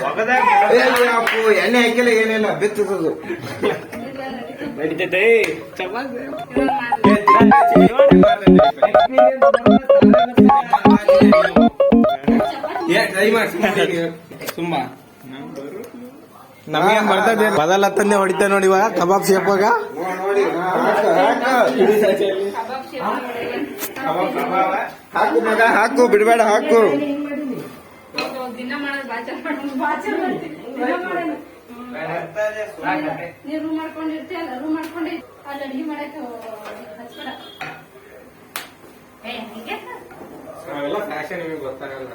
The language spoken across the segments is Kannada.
ಅಪ್ಪು ಎಣ್ಣೆ ಹಾಕಿಲ್ಲ ಏನಿಲ್ಲ ಬಿತ್ತದು ನಡೀತೈತೆ ತುಂಬಾ ನಮಗೆ ಬರ್ತದೆ? ಮೊದಲ ತಂದೆ ಹೊಡಿತಾ ನೋಡಿ ಇವಾಗ ಕಬಾಬ್ ಸೇಪಾಗ ಹಾಕು ಮಗ ಹಾಕು ಬಿಡಬೇಡ ಹಾಕು. ದಿನ ನೀವ್ ರೂಮ್ ಮಾಡ್ಕೊಂಡಿರ್ತೀಯಲ್ಲ ರೂಮ್ ಮಾಡ್ಕೊಂಡಿ ಅಲ್ಲಿ ಅಡಿಗೆ ಮಾಡಕ್ ಹಚ್ಬೇಡ. ಏ ಹೀಗೆ? ಅವೆಲ್ಲ ಫ್ಯಾಷನ್ ನಿಮಗೆ ಗೊತ್ತಾಗಲ್ಲ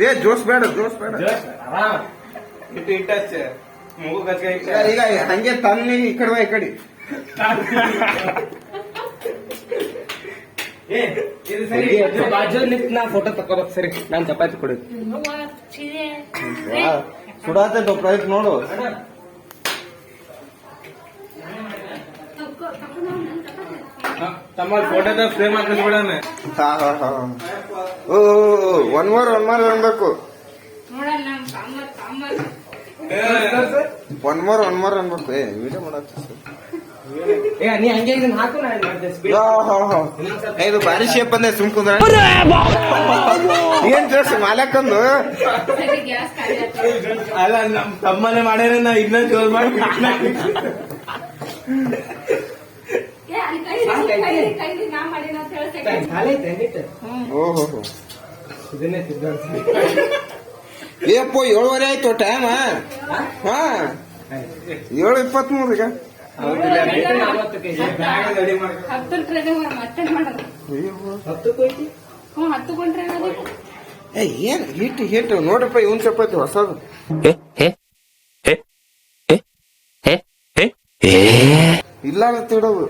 ಏ ಜೋಸ್ ಬೇಡ ಜೋಸ್ ಬೇಡ. ಇಟ್ಟು ಇಟ್ಟು ಹಚ್ಚ. ಮೂಗು ಕಚ್ಕ ಈಗ ಈಗ ಹಂಗೆ ತನ್ನಿ ಈ ಕಡೆ ಈ ಕಡೆ. ಇದು ಬಾಜು ನಿಂತ್ ನಾ ಫೋಟೋ ತಕೋಬೇಕು ಸರಿ. ನಾನ್ ಚಪಾತಿ ಕೊಡು ಸುಡಾತ ಪ್ರಯತ್ನ ನೋಡು. ತಮ್ಮ ಫೋಟೋದ ಫ್ರೇಮ್ ಹಾಕಿಸ್ಬಿಡಣ. ಹಾ ಹಾ ಹಾ. ಓ ಒನ್ ಮೋರ್ ಒನ್ ಮೋರ್ ಅನ್ಬೇಕು. ಒನ್ ಮೋರ್ ಒನ್ ಮೋರ್ ಅನ್ಬೇಕು. ಏ ವಿಡಿಯೋ ಮಾಡತ್ತ ಏ ನೀ ಹಂಗೆ ಇದನ್ನ ಹಾಕು ನಾನು ಇದ್ ಮಾಡ್ತೀನಿ. ಸ್ಪೀಡ್ ಇದು ಬಾರಿ ಶೇಪ್ ಬಂದೆ ಸುಮ್ ಕುಂದ್ರ ಏನ್ ಜೋಸ್ ಮಾಲಕ್ಕಂದು ಅಲ್ಲ ನಮ್ ತಮ್ಮನೆ ಮಾಡ್ಯಾರ ನಾ ಇನ್ನ ಜೋರ್ ಮಾಡಿ ಏ ಅಲ್ಲಿ ಕೈ ಕೈ ಕೈ ನಾ ಮಾಡಿನ ಅಂತ ಹೇಳ್ತೇನೆ ಖಾಲಿ ಐತೆ ಓಹೋ ಇದನ್ನೇ ತಿದ್ದ ಏಪ್ಪ ಏಳುವರೆ ಆಯ್ತು ಟೈಮ್ ಹಾ. ಏಳು ಇಪ್ಪತ್ಮೂರು ಈಗ. ಏ ಏನ್ ಹಿಟ್ಟು ಹಿಟ್ಟು ನೋಡ್ರಪ್ಪ ಇವನ್ ಚಪಾತಿ ಹೊಸದು. ಇಲ್ಲ ತಿಡೋದು